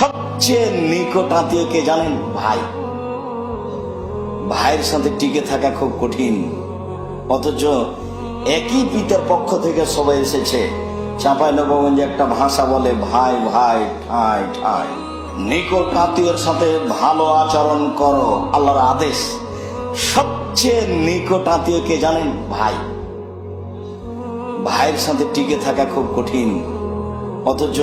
সবচেয়ে নিকট আত্মীয় কে জানেন? ভাই। ভাইয়ের সাথে টিকে থাকা খুব কঠিন। অথচ একই পিতার পক্ষ থেকে সবাই এসেছে। চাঁপাই নবগঞ্জে একটা ভাষা বলে, ভাই ভাই, ঠাই ঠাই। নিকট আত্মীয়ের সাথে ভালো আচরণ করো, আল্লাহর আদেশ। সবচেয়ে নিকট আত্মীয় কে জানেন? ভাই। ভাইয়ের সাথে টিকে থাকা খুব কঠিন। অথচ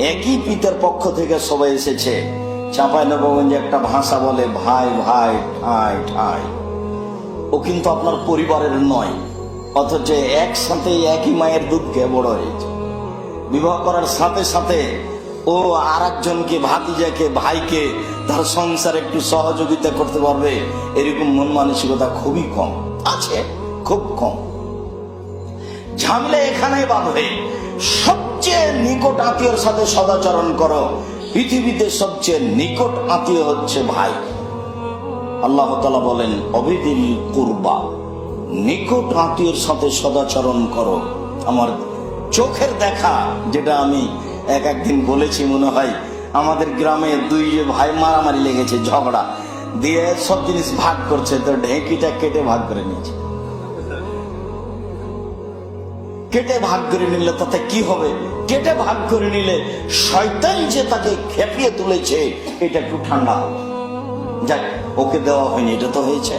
একই পিতার পক্ষ থেকে সবাই এসেছে। চাঁপাই নবগঞ্জে একটা ভাষা বলে ভাই ভাই, ঠাই ঠাই। ও কিন্তু আপনার পরিবারের নয়, অথচ একসাথে একই মায়ের দুধকে বড় হয়েছে। বিবাহ করার সাথে সাথে ও আর একজনকে ভাতিজাকে, ভাইকে তার সংসার একটু সহযোগিতা করতে পারবে, এরকম মন মানসিকতা খুবই কম, আছে, খুব কম। ঝামেলা এখানে বাঁধবে সবচেয়ে নিকট আত্মীয়র সাথে সদাচরণ করো। পৃথিবীতে সবচেয়ে নিকট আত্মীয় হচ্ছে ভাই। আল্লাহ তালা বলেন অবিদিল কুরবা, নিকট আত্মীয়র সাথে সদাচরণ করো। আমার চোখের দেখা, যেটা আমি এক একদিন বলেছি মনে হয়, আমাদের গ্রামে দুই যে ভাই মারামারি লেগেছে, ঝগড়া, দিয়ে সব জিনিস ভাগ করছে, তো ঢেঁকিটা কেটে ভাগ করে নিয়েছে। কেটে ভাগ করে নিলে তাতে কি হবে? কেটে ভাগ করে নিলে শয়তান যে তাকে খেপিয়ে তুলেছে, এটা একটু ঠান্ডা হবে যাক, ওকে দেওয়া হয়নি, এটা তো হয়েছে।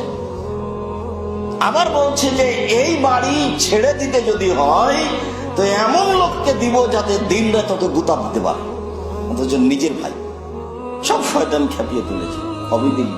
আবার বলছে যে, এই বাড়ি ছেড়ে দিতে যদি হয়, তো এমন লোককে দিব যাতে দিন রাত ওকে গুতা দিতে পারে। অথচ নিজের ভাই, সব শয়তান খেপিয়ে তুলেছে, অবিদিন।